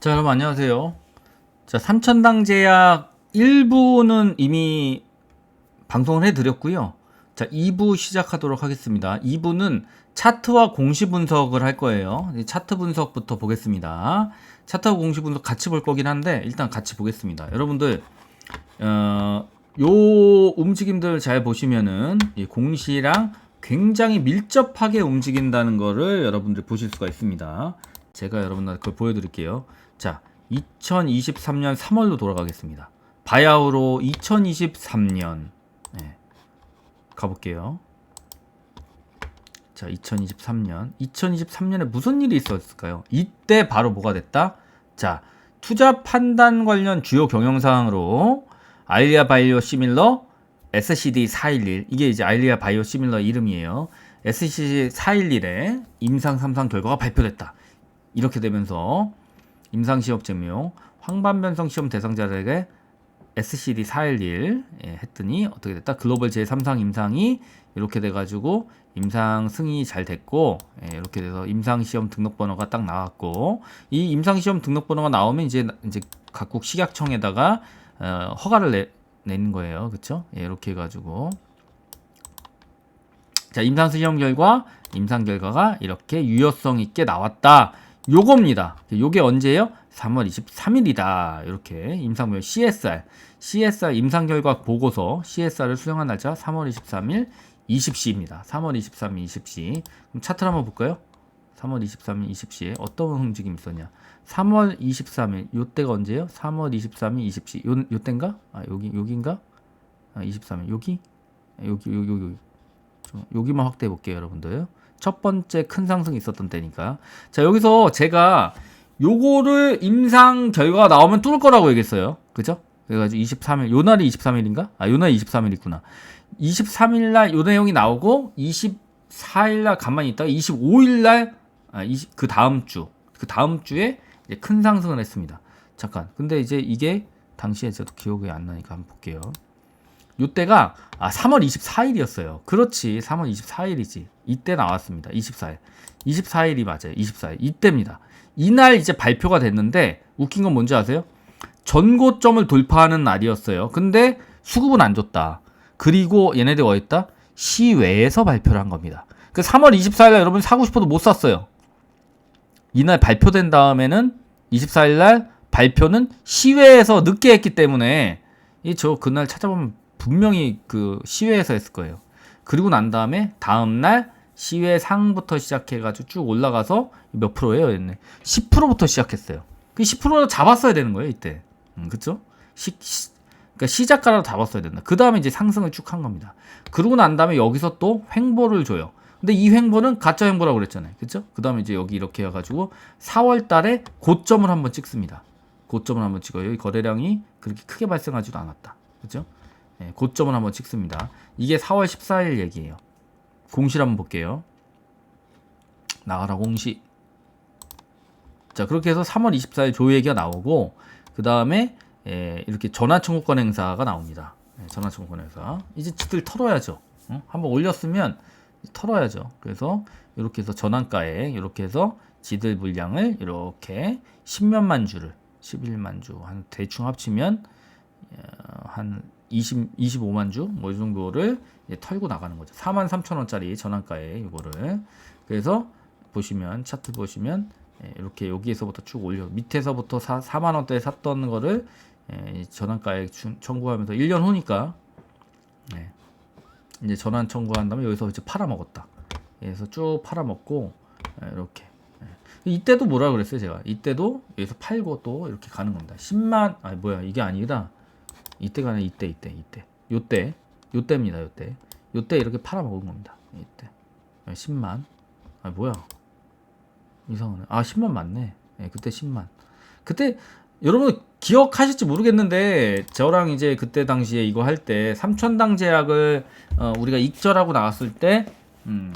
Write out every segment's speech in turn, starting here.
자, 여러분 안녕하세요. 자, 삼천당 제약 1부는 이미 방송을 해드렸고요. 자, 2부 시작하도록 하겠습니다. 2부는 차트와 공시 분석을 할 거예요. 차트 분석부터 보겠습니다. 차트와 공시 분석 같이 볼 거긴 한데 일단 같이 보겠습니다. 여러분들 어, 요 움직임들 잘 보시면은 이 공시랑 굉장히 밀접하게 움직인다는 거를 여러분들 보실 수가 있습니다. 제가 여러분들 그걸 보여드릴게요. 자, 2023년 3월로 돌아가겠습니다. 바야흐로 2023년 네, 가볼게요. 자, 2023년. 2023년에 무슨 일이 있었을까요? 이때 바로 뭐가 됐다? 자, 투자 판단 관련 주요 경영 사항으로 알리아 바이오 시밀러 SCD 411 이게 이제 알리아 바이오 시밀러 이름이에요. SCD 411의 임상 3상 결과가 발표됐다. 이렇게 되면서 임상 시험 증명 황반변성 시험 대상자들에게 SCD 411 예, 했더니 어떻게 됐다? 글로벌 제3상 임상이 이렇게 돼가지고 임상 승인이 잘 됐고 예, 이렇게 돼서 임상 시험 등록 번호가 딱 나왔고 이 임상 시험 등록 번호가 나오면 이제 이제 각국 식약청에다가 어, 허가를 내, 내는 거예요, 그렇죠? 예, 이렇게 해가지고 자 임상 시험 결과 임상 결과가 이렇게 유효성 있게 나왔다. 요겁니다. 요게 언제예요? 3월 23일이다. 이렇게 임상별 CSR, CSR 임상 결과 보고서 CSR을 수령한 날짜 3월 23일 20시입니다. 3월 23일 20시. 그럼 차트를 한번 볼까요? 3월 23일 20시에 어떤 움직임이 있었냐? 3월 23일 요때가 언제예요? 3월 23일 20시. 요 요때인가? 아, 여기 여기인가? 아, 23일. 여기? 아, 여기 여기 여기. 좀 여기만 확대해 볼게요, 여러분들. 첫 번째 큰 상승이 있었던 때니까. 자, 여기서 제가 요거를 임상 결과가 나오면 뚫을 거라고 얘기했어요. 그죠? 그래가지고 23일, 요 날이 23일인가? 아, 요 날이 23일 있구나. 23일 날 요 내용이 나오고 24일 날 가만히 있다가 25일 날, 아, 20, 그 다음 주, 그 다음 주에 이제 큰 상승을 했습니다. 잠깐. 근데 이제 이게 당시에 저도 기억이 안 나니까 한번 볼게요. 요때가 아 3월 24일이었어요. 그렇지. 3월 24일이지. 이때 나왔습니다. 24일. 24일이 맞아요. 24일. 이때입니다. 이날 이제 발표가 됐는데 웃긴 건 뭔지 아세요? 전고점을 돌파하는 날이었어요. 근데 수급은 안 줬다. 그리고 얘네들 어디 있다? 시외에서 발표를 한 겁니다. 그 3월 24일 날 여러분 사고 싶어도 못 샀어요. 이날 발표된 다음에는 24일 날 발표는 시외에서 늦게 했기 때문에 이 저 그날 찾아보면 분명히 그 시외에서 했을 거예요. 그리고 난 다음에 다음 날 시외 상부터 시작해가지고 쭉 올라가서 몇 프로예요, 얘네? 10%부터 시작했어요. 그 10%를 잡았어야 되는 거예요, 이때. 음, 그쵸? 시, 시, 그러니까 시작가라도 잡았어야 된다. 그 다음에 이제 상승을 쭉 한 겁니다. 그러고 난 다음에 여기서 또 횡보를 줘요. 근데 이 횡보는 가짜 횡보라고 그랬잖아요. 그쵸? 그 다음에 이제 여기 이렇게 해가지고 4월 달에 고점을 한번 찍습니다. 고점을 한번 찍어요. 이 거래량이 그렇게 크게 발생하지도 않았다. 그죠? 예, 고점을 한번 찍습니다. 이게 4월 14일 얘기예요. 공시를 한번 볼게요. 나가라 공시. 자 그렇게 해서 3월 24일 조회 얘기가 나오고 그 다음에 예, 이렇게 전화 청구권 행사가 나옵니다. 예, 전화 청구권 행사. 이제 지들 털어야죠. 어? 한번 올렸으면 털어야죠. 그래서 이렇게 해서 전환가에 이렇게 해서 지들 물량을 이렇게 10몇만 주를 11만 주 한 대충 합치면 어, 한 20, 25만 주, 뭐 이 정도를 털고 나가는 거죠. 4만 3천 원짜리 전환가에 이거를. 그래서 보시면, 차트 보시면, 예, 이렇게 여기에서부터 쭉 올려. 밑에서부터 4, 4만 원대에 샀던 거를 예, 전환가에 청구하면서 1년 후니까, 예, 이제 전환 청구한 다음에 여기서 이제 팔아먹었다. 그래서 쭉 팔아먹고, 예, 이렇게. 예. 이때도 뭐라 그랬어요, 제가. 이때도 여기서 팔고 또 이렇게 가는 겁니다. 10만, 아니, 뭐야, 이게 아니다. 이때가 아니라 이때 이때 이때. 요때 요때입니다 요때. 요때 이렇게 팔아먹은 겁니다. 이때. 10만. 아 뭐야? 이상하네. 아 10만 맞네. 네, 그때 10만. 그때 여러분 기억하실지 모르겠는데 저랑 이제 그때 당시에 이거 할 때 삼천당 제약을 어, 우리가 익절하고 나갔을 때 음,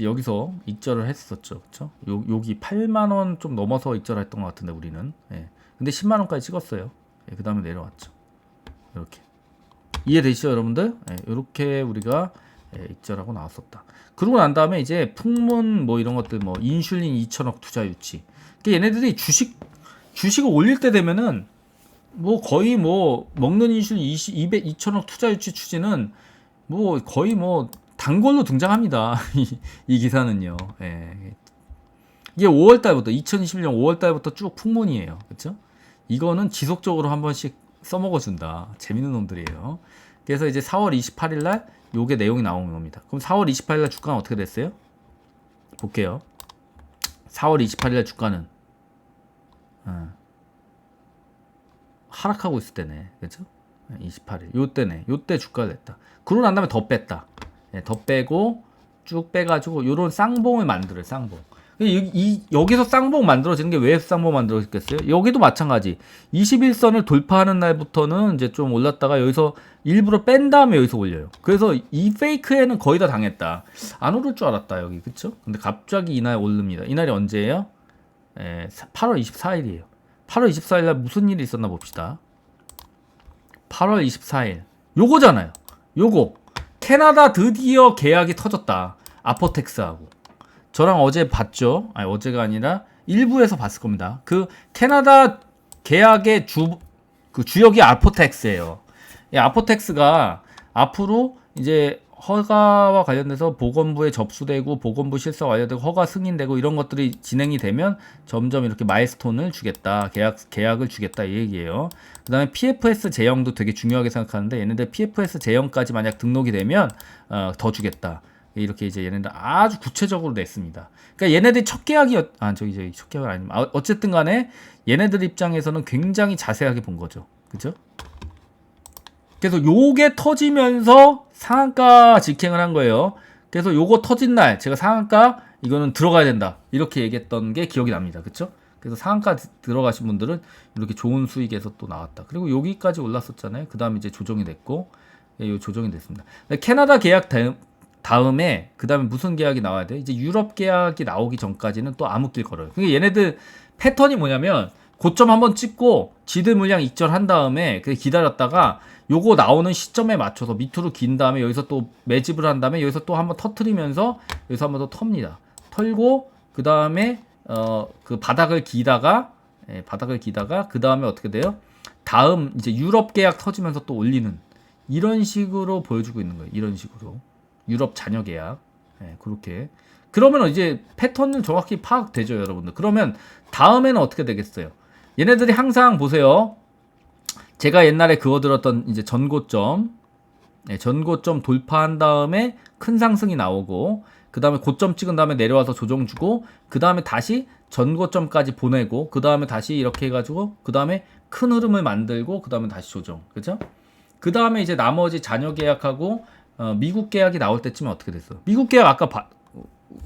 여기서 익절을 했었죠. 그쵸? 요, 여기 8만원 좀 넘어서 익절했던 것 같은데 우리는. 예. 근데 10만원까지 찍었어요 예, 그 다음에 내려왔죠. 이렇게 이해되시죠, 여러분들? 예, 이렇게 우리가 예, 익절하고 나왔었다. 그러고 난 다음에 이제 풍문 뭐 이런 것들 뭐 인슐린 2천억 투자 유치. 그러니까 얘네들이 주식 주식을 올릴 때 되면은 뭐 거의 뭐 먹는 인슐린 20, 200, 2천억 투자 유치 추진은 뭐 거의 뭐 단골로 등장합니다. 이, 이 기사는요. 예. 이게 5월 달부터 2021년 5월 달부터 쭉 풍문이에요. 그렇죠? 이거는 지속적으로 한 번씩 써먹어 준다. 재밌는 놈들이에요. 그래서 이제 4월 28일 날 요게 내용이 나오는 겁니다. 그럼 4월 28일 날 주가는 어떻게 됐어요? 볼게요. 4월 28일 날 주가는 어. 하락하고 있을 때네. 그죠? 28일. 요 때네. 요때 주가를 냈다. 그러고 난 다음에 더 뺐다. 예, 더 빼고 쭉 빼가지고 요런 쌍봉을 만들어요. 쌍봉. 이, 이, 여기서 쌍봉 만들어지는 게 왜 쌍봉 만들어졌겠어요? 여기도 마찬가지. 21선을 돌파하는 날부터는 이제 좀 올랐다가 여기서 일부러 뺀 다음에 여기서 올려요. 그래서 이 페이크에는 거의 다 당했다. 안 오를 줄 알았다, 여기. 그쵸? 근데 갑자기 이날 오릅니다. 이날이 언제예요? 예, 8월 24일이에요. 8월 24일 날 무슨 일이 있었나 봅시다. 8월 24일. 요거잖아요. 요거. 캐나다 드디어 계약이 터졌다. 아포텍스하고. 저랑 어제 봤죠. 아니, 어제가 아니라 일부에서 봤을 겁니다. 그 캐나다 계약의 주, 그 주역이 아포텍스예요. 이 아포텍스가 앞으로 이제 허가와 관련돼서 보건부에 접수되고 보건부 실사 완료되고 허가 승인되고 이런 것들이 진행이 되면 점점 이렇게 마일스톤을 주겠다 계약 계약을 주겠다 이 얘기예요. 그다음에 PFS 제형도 되게 중요하게 생각하는데 얘네들 PFS 제형까지 만약 등록이 되면 어, 더 주겠다. 이렇게 이제 얘네들 아주 구체적으로 냈습니다. 그러니까 얘네들 첫 계약이었 아 저기 저기 첫 계약 아니면 아, 어쨌든 간에 얘네들 입장에서는 굉장히 자세하게 본 거죠. 그죠? 그래서 요게 터지면서 상한가 직행을 한 거예요. 그래서 요거 터진 날 제가 상한가 이거는 들어가야 된다 이렇게 얘기했던 게 기억이 납니다. 그쵸? 그래서 상한가 들어가신 분들은 이렇게 좋은 수익에서 또 나왔다. 그리고 여기까지 올랐었잖아요. 그 다음에 이제 조정이 됐고 예, 요 조정이 됐습니다. 캐나다 계약 다음에 그 다음에 무슨 계약이 나와야 돼? 이제 유럽 계약이 나오기 전까지는 또 암흑길 걸어요. 그러니까 얘네들 패턴이 뭐냐면 고점 한번 찍고 지들 물량 익절한 다음에 그 기다렸다가 요거 나오는 시점에 맞춰서 밑으로 긴 다음에 여기서 또 매집을 한 다음에 여기서 또 한번 터트리면서 여기서 한번 더 텁니다. 털고 그 다음에 어 그 바닥을 기다가 예, 바닥을 기다가 그 다음에 어떻게 돼요? 다음 이제 유럽 계약 터지면서 또 올리는 이런 식으로 보여주고 있는 거예요. 이런 식으로 유럽 잔여 계약 예, 그렇게 그러면 이제 패턴은 정확히 파악되죠, 여러분들. 그러면 다음에는 어떻게 되겠어요? 얘네들이 항상 보세요. 제가 옛날에 그거 들었던 이제 전고점, 네, 전고점 돌파한 다음에 큰 상승이 나오고, 그 다음에 고점 찍은 다음에 내려와서 조정 주고, 그 다음에 다시 전고점까지 보내고, 그 다음에 다시 이렇게 해가지고, 그 다음에 큰 흐름을 만들고, 그 다음에 다시 조정. 그죠? 그 다음에 이제 나머지 잔여 계약하고, 어, 미국 계약이 나올 때쯤에 어떻게 됐어? 미국 계약 아까 바,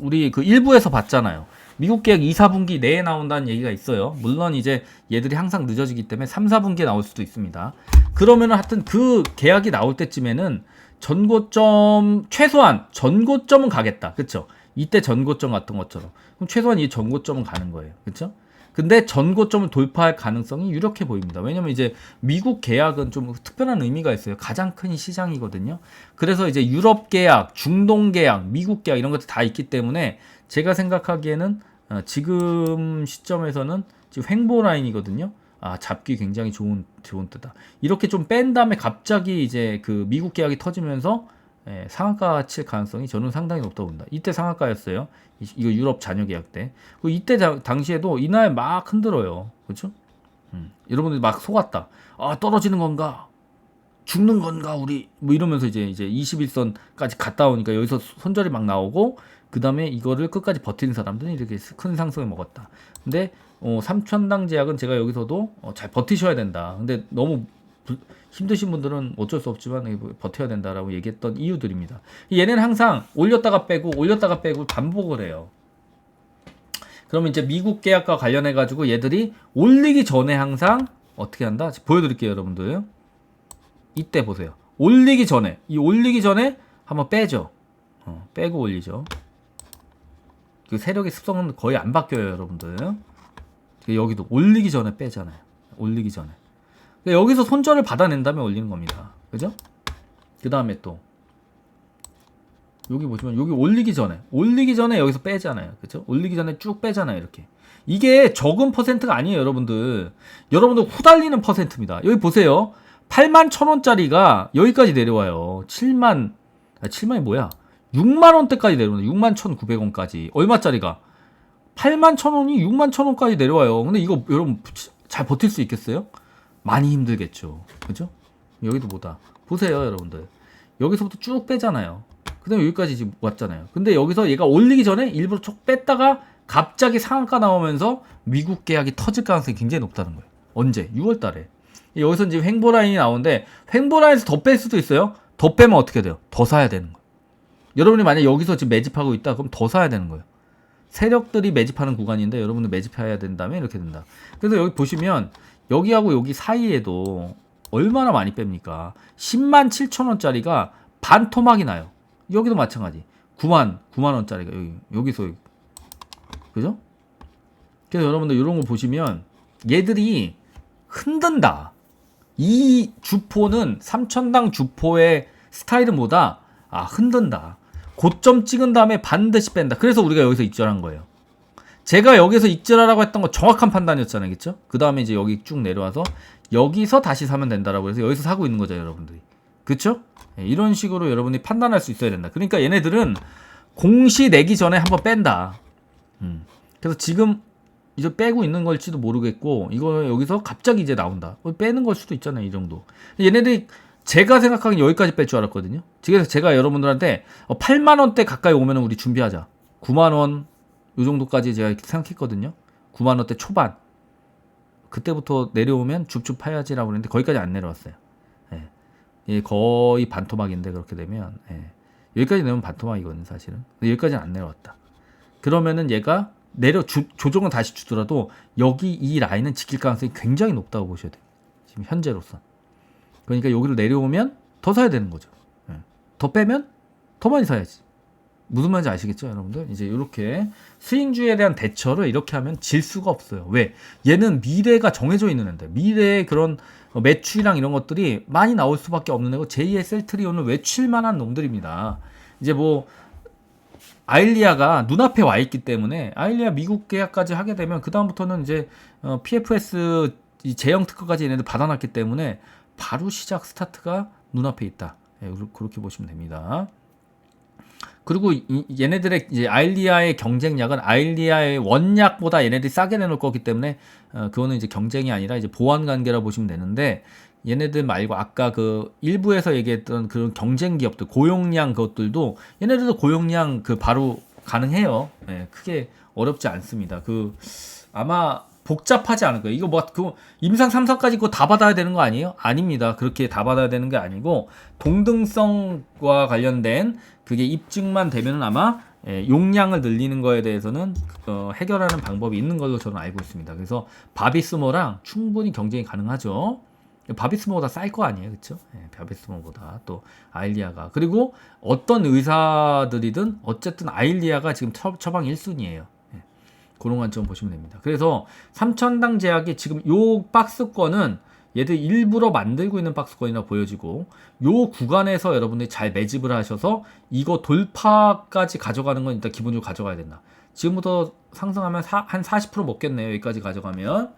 우리 그 일부에서 봤잖아요. 미국 계약 2, 4분기 내에 나온다는 얘기가 있어요. 물론 이제 얘들이 항상 늦어지기 때문에 3, 4분기에 나올 수도 있습니다. 그러면은 하여튼 그 계약이 나올 때쯤에는 전고점 최소한 전고점은 가겠다. 그렇죠? 이때 전고점 같은 것처럼. 그럼 최소한 이 전고점은 가는 거예요. 그렇죠? 근데 전고점을 돌파할 가능성이 유력해 보입니다. 왜냐면 이제 미국 계약은 좀 특별한 의미가 있어요. 가장 큰 시장이거든요. 그래서 이제 유럽 계약, 중동 계약, 미국 계약 이런 것들 다 있기 때문에 제가 생각하기에는 어, 지금 시점에서는 지금 횡보 라인이거든요. 아, 잡기 굉장히 좋은 좋은 뜨다. 이렇게 좀 뺀 다음에 갑자기 이제 그 미국 계약이 터지면서 예, 상한가 칠 가능성이 저는 상당히 높다고 봅니다. 이때 상한가였어요. 이, 이거 유럽 잔여 계약 때. 그 이때 자, 당시에도 이날 막 흔들어요. 그렇죠? 음, 여러분들이 막 속았다. 아 떨어지는 건가? 죽는 건가 우리? 뭐 이러면서 이제 이제 21선까지 갔다 오니까 여기서 손절이 막 나오고 그 다음에 이거를 끝까지 버티는 사람들은 이렇게 큰 상승을 먹었다. 근데 어, 삼천당 제약은 제가 여기서도 어, 잘 버티셔야 된다. 근데 너무 부, 힘드신 분들은 어쩔 수 없지만 버텨야 된다라고 얘기했던 이유들입니다. 얘는 항상 올렸다가 빼고 올렸다가 빼고 반복을 해요. 그러면 이제 미국 계약과 관련해 가지고 얘들이 올리기 전에 항상 어떻게 한다? 보여드릴게요, 여러분들. 이때 보세요. 올리기 전에 이 올리기 전에 한번 빼죠. 어, 빼고 올리죠. 그 세력의 습성은 거의 안 바뀌어요, 여러분들. 여기도 올리기 전에 빼잖아요. 올리기 전에. 여기서 손절을 받아낸 다음에 올리는 겁니다. 그죠? 그 다음에 또 여기 보시면 여기 올리기 전에 올리기 전에 여기서 빼잖아요. 그렇죠? 올리기 전에 쭉 빼잖아요. 이렇게. 이게 적은 퍼센트가 아니에요, 여러분들. 여러분들 후달리는 퍼센트입니다. 여기 보세요. 8만 1,000원짜리가 여기까지 내려와요. 7만 아, 7만이 뭐야? 6만 원대까지 내려오네. 6만 1,900원까지. 얼마짜리가? 8만 1,000원이 6만 1,000원까지 내려와요. 근데 이거 여러분 잘 버틸 수 있겠어요? 많이 힘들겠죠. 그죠? 여기도 뭐다. 보세요, 여러분들. 여기서부터 쭉 빼잖아요. 그 다음에 여기까지 지금 왔잖아요. 근데 여기서 얘가 올리기 전에 일부러 쭉 뺐다가 갑자기 상한가 나오면서 미국 계약이 터질 가능성이 굉장히 높다는 거예요. 언제? 6월 달에. 여기서 지금 횡보라인이 나오는데 횡보라인에서 더 뺄 수도 있어요. 더 빼면 어떻게 돼요? 더 사야 되는 거예요. 여러분이 만약 여기서 지금 매집하고 있다 그럼 더 사야 되는 거예요. 세력들이 매집하는 구간인데 여러분들 매집해야 된다면 이렇게 된다. 그래서 여기 보시면 여기하고 여기 사이에도 얼마나 많이 뺍니까? 10만 7천 원짜리가 반 토막이 나요. 여기도 마찬가지. 9만 9만 원짜리가 여기 여기서 여기. 그죠? 그래서 여러분들 이런 거 보시면 얘들이 흔든다. 이 주포는 삼천당 주포의 스타일은 뭐다? 아 흔든다. 고점 찍은 다음에 반드시 뺀다. 그래서 우리가 여기서 익절한 거예요. 제가 여기서 익절하라고 했던 거 정확한 판단이었잖아요. 그쵸? 그 다음에 이제 여기 쭉 내려와서 여기서 다시 사면 된다라고 해서 여기서 사고 있는 거죠, 여러분들이. 그쵸? 예, 이런 식으로 여러분이 판단할 수 있어야 된다. 그러니까 얘네들은 공시 내기 전에 한번 뺀다. 음. 그래서 지금 이제 빼고 있는 걸지도 모르겠고 이거 여기서 갑자기 이제 나온다. 어, 빼는 걸 수도 있잖아요, 이 정도. 얘네들이 제가 생각하기엔 여기까지 뺄 줄 알았거든요. 그래서 제가 여러분들한테 8만 원대 가까이 오면 우리 준비하자. 9만 원, 요 정도까지 제가 생각했거든요. 9만 원대 초반. 그때부터 내려오면 줍줍 파야지라고 그랬는데 거기까지 안 내려왔어요. 예. 예, 거의 반토막인데 그렇게 되면 예. 여기까지 내면 반토막이거든요, 사실은. 근데 여기까지는 안 내려왔다. 그러면은 얘가 내려 주, 조정은 다시 주더라도 여기 이 라인은 지킬 가능성이 굉장히 높다고 보셔야 돼요. 지금 현재로서. 그러니까 여기를 내려오면 더 사야 되는 거죠. 예. 더 빼면 더 많이 사야지. 무슨 말인지 아시겠죠, 여러분들? 이제 이렇게 스윙주에 대한 대처를 이렇게 하면 질 수가 없어요. 왜? 얘는 미래가 정해져 있는 애인데 미래의 그런 매출이랑 이런 것들이 많이 나올 수밖에 없는 애고 제2의 셀트리온은 외칠 만한 놈들입니다. 이제 뭐 아일리아가 눈앞에 와 있기 때문에 아일리아 미국 계약까지 하게 되면 그 다음부터는 이제 어, PFS 이 제형 특허까지 얘네들 받아놨기 때문에 바로 시작 스타트가 눈앞에 있다. 예, 그렇게 보시면 됩니다. 그리고 이, 얘네들의 이제 아일리아의 경쟁력은 아일리아의 원약보다 얘네들이 싸게 내놓을 거기 때문에 어, 그거는 이제 경쟁이 아니라 이제 보완 관계라 보시면 되는데 얘네들 말고 아까 그 일부에서 얘기했던 그런 경쟁 기업들 고용량 그것들도 얘네들도 고용량 그 바로 가능해요. 예, 크게 어렵지 않습니다. 그 아마 복잡하지 않을 거예요. 이거 뭐, 그, 임상 3사까지 그거 다 받아야 되는 거 아니에요? 아닙니다. 그렇게 다 받아야 되는 게 아니고, 동등성과 관련된 그게 입증만 되면은 아마, 예, 용량을 늘리는 거에 대해서는, 어, 해결하는 방법이 있는 걸로 저는 알고 있습니다. 그래서 바비스모랑 충분히 경쟁이 가능하죠. 바비스모보다 쌀 거 아니에요, 그렇죠? 예, 바비스모보다 또 아일리아가 그리고 어떤 의사들이든 어쨌든 아일리아가 지금 처, 처방 1순위예요. 예, 그런 관점 보시면 됩니다. 그래서 삼천당 제약이 지금 요 박스권은 얘들 일부러 만들고 있는 박스권이라 보여지고 요 구간에서 여러분들이 잘 매집을 하셔서 이거 돌파까지 가져가는 건 일단 기본적으로 가져가야 된다. 지금부터 상승하면 사, 한 40% 먹겠네요. 여기까지 가져가면.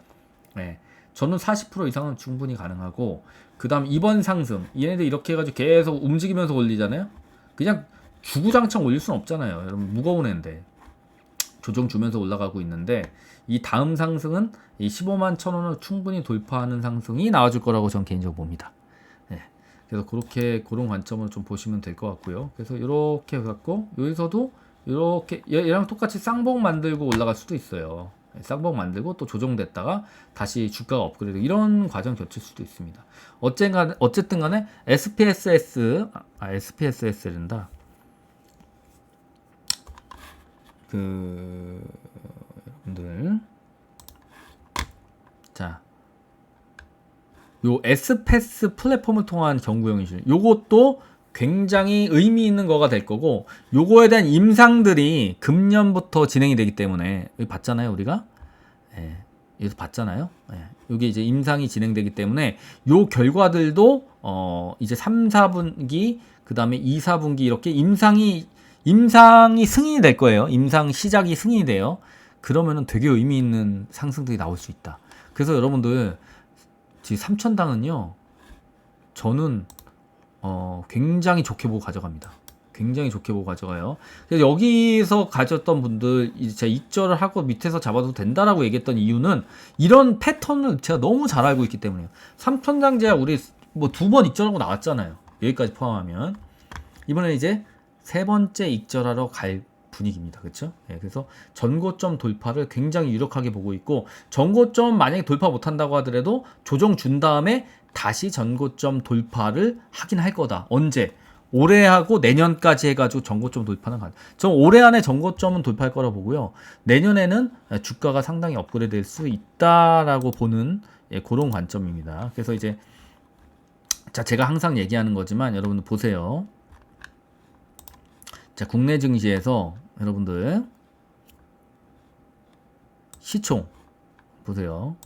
네. 저는 40% 이상은 충분히 가능하고 그다음 이번 상승 얘네들 이렇게 해가지고 계속 움직이면서 올리잖아요. 그냥 주구장창 올릴 수는 없잖아요. 여러분 무거운 애인데 조정 주면서 올라가고 있는데 이 다음 상승은 이 15만 천 원을 충분히 돌파하는 상승이 나와줄 거라고 저는 개인적으로 봅니다. 네. 그래서 그렇게 그런 관점으로 좀 보시면 될 것 같고요. 그래서 이렇게 해갖고 여기서도 이렇게 얘랑 똑같이 쌍봉 만들고 올라갈 수도 있어요. 쌍봉 만들고 또 조정됐다가 다시 주가가 업그레이드 이런 과정 겹칠 수도 있습니다. 어쨌든 간에 SPSS 아 SPSS랜다. 그 여러분들. 자. 요 S패스 플랫폼을 통한 경구형이실. 요것도 굉장히 의미 있는 거가 될 거고 요거에 대한 임상들이 금년부터 진행이 되기 때문에 여기 봤잖아요 우리가? 예, 여기서 봤잖아요? 예, 여기 이제 임상이 진행되기 때문에 요 결과들도 어 이제 3, 4분기 그 다음에 2, 4분기 이렇게 임상이 임상이 승인이 될 거예요. 임상 시작이 승인이 돼요. 그러면은 되게 의미 있는 상승들이 나올 수 있다. 그래서 여러분들 지금 삼천당은요. 저는 어, 굉장히 좋게 보고 가져갑니다. 굉장히 좋게 보고 가져가요. 그래서 여기서 가졌던 분들 이제 제가 익절을 하고 밑에서 잡아도 된다라고 얘기했던 이유는 이런 패턴을 제가 너무 잘 알고 있기 때문에요. 삼천장제야 우리 뭐 두번 익절하고 나왔잖아요. 여기까지 포함하면 이번에 이제 세 번째 익절하러 갈 분위기입니다. 그렇죠? 예, 그래서 전고점 돌파를 굉장히 유력하게 보고 있고 전고점 만약에 돌파 못 한다고 하더라도 조정 준 다음에 다시 전고점 돌파를 하긴 할 거다. 언제? 올해 하고 내년까지 해가지고 전고점 돌파는 가. 저 올해 안에 전고점은 돌파할 거라 보고요. 내년에는 주가가 상당히 업그레이드 될 수 있다라고 보는 예, 그런 관점입니다. 그래서 이제 자 제가 항상 얘기하는 거지만 여러분들 보세요. 자 국내 증시에서 여러분들 시총 보세요.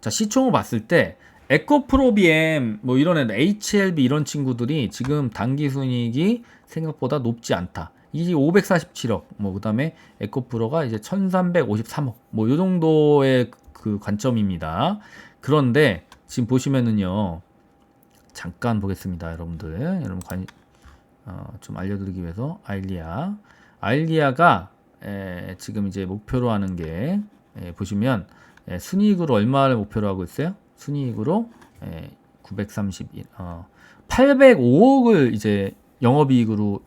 자 시총을 봤을 때 에코프로비엠 뭐 이런 애들 HLB 이런 친구들이 지금 단기 순이익이 생각보다 높지 않다. 이게 547억 뭐 그다음에 에코프로가 이제 1353억 뭐 요 정도의 그 관점입니다. 그런데 지금 보시면은요. 잠깐 보겠습니다, 여러분들. 여러분 관, 어, 좀 알려드리기 위해서 아일리아, 아일리아가 에, 지금 이제 목표로 하는 게 에, 보시면 에, 순이익으로 얼마를 목표로 하고 있어요? 순이익으로 에, 931, 어, 805억을 이제 영업이익으로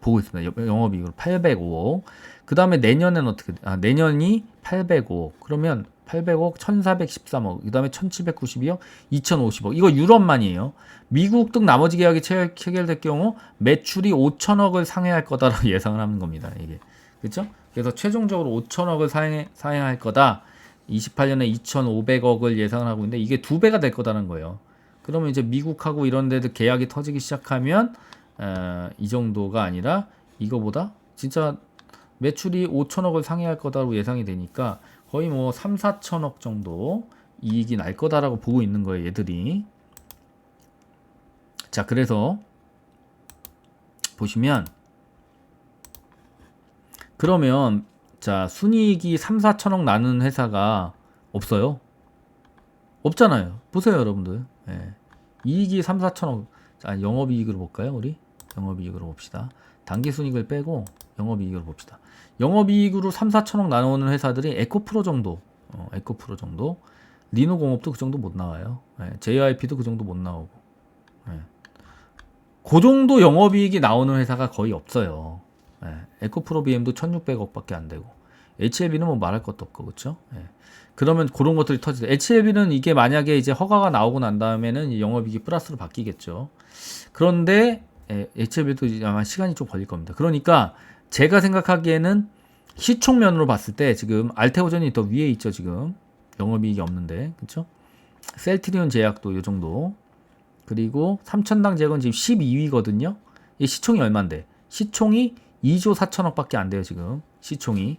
보고 있습니다. 영업이익으로 805억. 그 다음에 내년엔 어떻게, 아, 내년이 805억. 그러면 800억, 1413억, 그 다음에 1792억, 2050억. 이거 유럽만이에요. 미국 등 나머지 계약이 체- 체결될 경우 매출이 5천억을 상회할 거다라고 예상을 하는 겁니다. 이게. 그렇죠? 그래서 최종적으로 5천억을 상회, 상회할 거다. 28년에 2,500억을 예상을 하고 있는데 이게 두 배가 될 거다는 거예요. 그러면 이제 미국하고 이런 데들 계약이 터지기 시작하면 어, 이 정도가 아니라 이거보다 진짜 매출이 5천억을 상회할 거다라고 예상이 되니까 거의 뭐 3, 4천억 정도 이익이 날 거다라고 보고 있는 거예요, 얘들이. 자, 그래서 보시면 그러면 자, 순이익이 3, 4천억 나는 회사가 없어요. 없잖아요. 보세요, 여러분들. 예. 이익이 3, 4천억. 자, 영업이익으로 볼까요, 우리? 영업이익으로 봅시다. 단기순이익을 빼고 영업이익으로 봅시다. 영업이익으로 3, 4천억 나오는 회사들이 에코프로 정도, 어, 에코프로 정도, 리노공업도 그 정도 못 나와요. 예, JYP도 그 정도 못 나오고. 예. 그 정도 영업이익이 나오는 회사가 거의 없어요. 예, 에코프로 BM도 1600억밖에 안 되고. HLB는 뭐 말할 것도 없고, 그쵸? 예. 그러면 그런 것들이 터지죠. HLB는 이게 만약에 이제 허가가 나오고 난 다음에는 이 영업이익이 플러스로 바뀌겠죠. 그런데 예, HLB도 이제 아마 시간이 좀 걸릴 겁니다. 그러니까 제가 생각하기에는 시총면으로 봤을 때 지금 알테오전이 더 위에 있죠 지금 영업이익이 없는데 그렇죠? 셀트리온 제약도 요 정도 그리고 삼천당 제약은 지금 12위거든요. 이 시총이 얼마인데? 시총이 2조 4천억밖에 안 돼요 지금 시총이.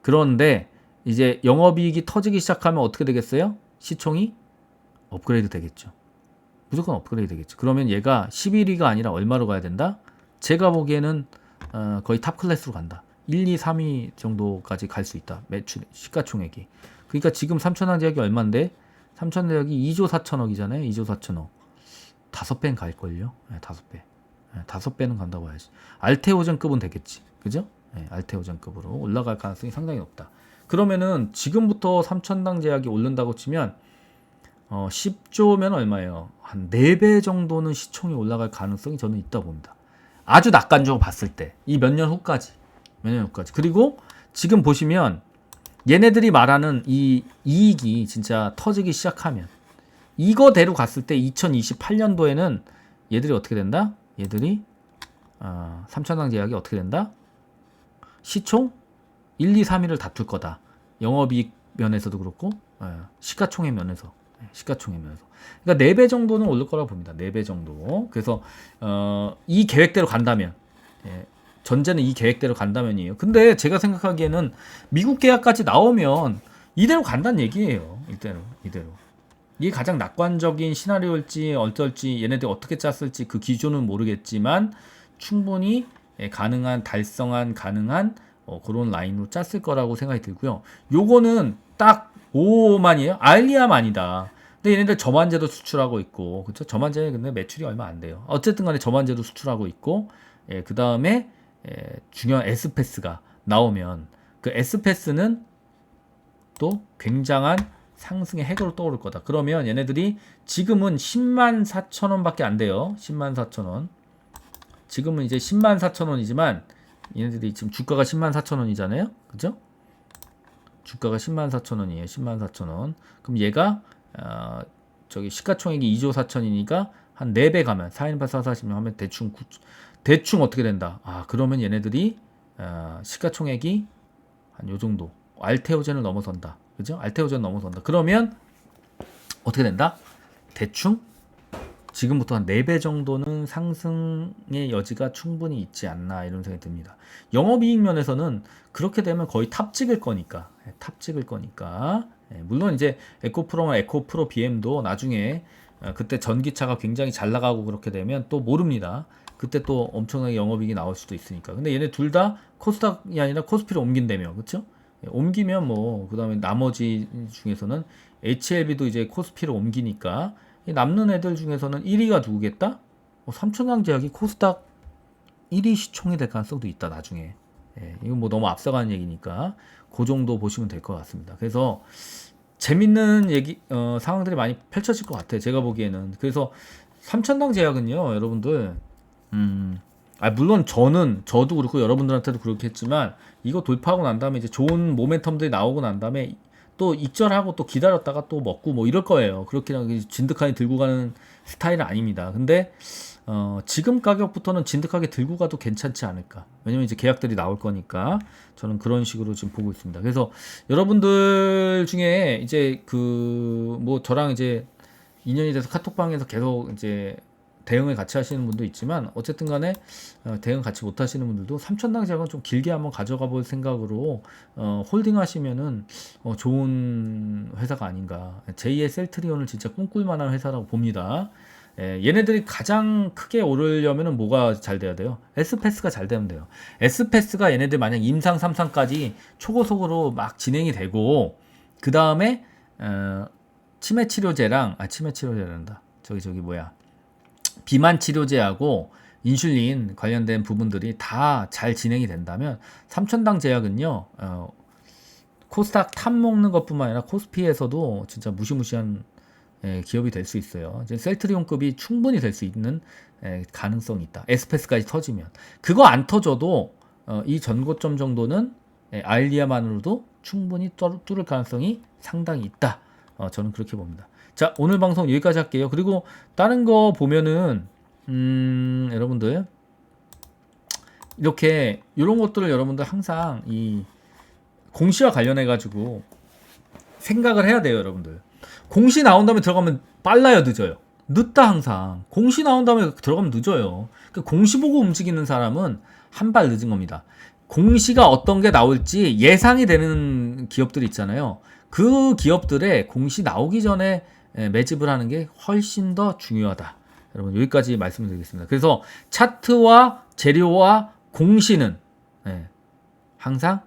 그런데 이제 영업이익이 터지기 시작하면 어떻게 되겠어요? 시총이 업그레이드 되겠죠. 무조건 업그레이드 되겠죠. 그러면 얘가 11위가 아니라 얼마로 가야 된다? 제가 보기에는 어, 거의 탑 클래스로 간다. 1, 2, 3위 정도까지 갈 수 있다. 매출 시가총액이. 그러니까 지금 삼천왕 제약이 얼마인데? 삼천 제약이 2조 4천억이잖아요. 2조 4천억. 다섯 배는 갈걸요. 네, 다섯 배. 네, 다섯 배는 간다고 해야지. 알테오전급은 되겠지. 그죠? 네, 알테오전급으로 올라갈 가능성이 상당히 높다. 그러면은 지금부터 삼천당 제약이 오른다고 치면 어, 10조면 얼마예요? 한 4배 정도는 시총이 올라갈 가능성이 저는 있다 봅니다. 아주 낙관적으로 봤을 때. 이 몇 년 후까지. 몇 년 후까지. 그리고 지금 보시면 얘네들이 말하는 이 이익이 진짜 터지기 시작하면 이거대로 갔을 때 2028년도에는 얘들이 어떻게 된다? 얘들이 어, 삼천당 제약이 어떻게 된다? 시총 1, 2, 3위를 다툴 거다. 영업이익 면에서도 그렇고 예, 시가총액 면에서 예, 시가총액 면에서 그러니까 4배 정도는 오를 거라고 봅니다. 4배 정도. 그래서 어, 이 계획대로 간다면 예, 전제는 이 계획대로 간다면이에요. 근데 제가 생각하기에는 미국 계약까지 나오면 이대로 간다는 얘기예요. 이대로 이대로. 이게 가장 낙관적인 시나리오일지 어떨지 얘네들이 어떻게 짰을지 그 기준은 모르겠지만 충분히 예, 가능한 달성한 가능한 어, 그런 라인으로 짰을 거라고 생각이 들고요. 요거는 딱 5만이에요. 알리암 아니다. 근데 얘네들 저만제도 수출하고 있고, 그쵸? 저만제 근데 매출이 얼마 안 돼요. 어쨌든 간에 저만제도 수출하고 있고, 예, 그 다음에 예, 중요한 S패스가 나오면 그 S패스는 또 굉장한 상승의 핵으로 떠오를 거다. 그러면 얘네들이 지금은 10만 4천 원밖에 안 돼요. 10만 4천 원. 지금은 이제 10만 4천 원이지만 얘네들이 지금 주가가 10만 4천 원이잖아요. 그죠? 주가가 10만 4천 원이에요. 10만 4천 원. 그럼 얘가 어, 저기 시가총액이 2조 4천이니까 한 4배 가면 4인파 4 40명 하면 대충 구, 대충 어떻게 된다. 아 그러면 얘네들이 어, 시가총액이 한 요 정도 알테오젠을 넘어선다. 그죠? 알테오젠 넘어선다. 그러면 어떻게 된다? 대충 지금부터 한 4배 정도는 상승의 여지가 충분히 있지 않나 이런 생각이 듭니다. 영업이익 면에서는 그렇게 되면 거의 탑 찍을 거니까 예, 탑 찍을 거니까 예, 물론 이제 에코프로나 에코프로 BM도 나중에 어, 그때 전기차가 굉장히 잘 나가고 그렇게 되면 또 모릅니다. 그때 또 엄청나게 영업이익이 나올 수도 있으니까. 근데 얘네 둘 다 코스닥이 아니라 코스피로 옮긴다며, 그렇죠? 옮기면 뭐 그다음에 나머지 중에서는 HLB도 이제 코스피로 옮기니까 이 남는 애들 중에서는 1위가 누구겠다? 어, 삼천왕제약이 코스닥 1위 시총이 될 가능성도 있다 나중에. 예, 이건 뭐 너무 앞서가는 얘기니까 그 정도 보시면 될 것 같습니다. 그래서 재밌는 얘기 어, 상황들이 많이 펼쳐질 것 같아요. 제가 보기에는 그래서 삼천당 제약은요, 여러분들. 음, 아 물론 저는 저도 그렇고 여러분들한테도 그렇겠지만 이거 돌파하고 난 다음에 이제 좋은 모멘텀들이 나오고 난 다음에 또 익절하고 또 기다렸다가 또 먹고 뭐 이럴 거예요. 그렇게 진득하게 들고 가는 스타일은 아닙니다. 근데 어, 지금 가격부터는 진득하게 들고 가도 괜찮지 않을까. 왜냐면 이제 계약들이 나올 거니까 저는 그런 식으로 지금 보고 있습니다. 그래서 여러분들 중에 이제 그 뭐 저랑 이제 인연이 돼서 카톡방에서 계속 이제 대응을 같이 하시는 분도 있지만 어쨌든 간에 어, 대응 같이 못 하시는 분들도 삼천당 자금 좀 길게 한번 가져가 볼 생각으로 어, 홀딩 하시면은 어, 좋은 회사가 아닌가 제2의 셀트리온을 진짜 꿈꿀 만한 회사라고 봅니다 예, 얘네들이 가장 크게 오르려면은 뭐가 잘 돼야 돼요? S패스가 잘 되면 돼요. S패스가 얘네들 만약 임상 3상까지 초고속으로 막 진행이 되고 그 다음에 어, 치매 치료제랑 아 치매 치료제란다. 저기 저기 뭐야? 비만 치료제하고 인슐린 관련된 부분들이 다 잘 진행이 된다면 삼천당 제약은요 어, 코스닥 탑 먹는 것뿐만 아니라 코스피에서도 진짜 무시무시한 예, 기업이 될 수 있어요. 이제 셀트리온급이 충분히 될 수 있는 예, 가능성이 있다. 에스페스까지 터지면 그거 안 터져도 어, 이 전고점 정도는 예, 아일리아만으로도 충분히 뚫- 뚫을 가능성이 상당히 있다. 어, 저는 그렇게 봅니다. 자 오늘 방송 여기까지 할게요. 그리고 다른 거 보면은 음, 여러분들 이렇게 이런 것들을 여러분들 항상 이 공시와 관련해 가지고 생각을 해야 돼요, 여러분들. 공시 나온 다음에 들어가면 빨라요, 늦어요. 늦다 항상. 공시 나온 다음에 들어가면 늦어요. 그 공시 보고 움직이는 사람은 한 발 늦은 겁니다. 공시가 어떤 게 나올지 예상이 되는 기업들이 있잖아요. 그 기업들의 공시 나오기 전에 예, 매집을 하는 게 훨씬 더 중요하다. 여러분 여기까지 말씀을 드리겠습니다. 그래서 차트와 재료와 공시는 예, 항상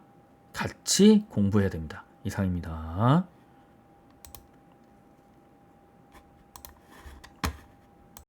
같이 공부해야 됩니다. 이상입니다.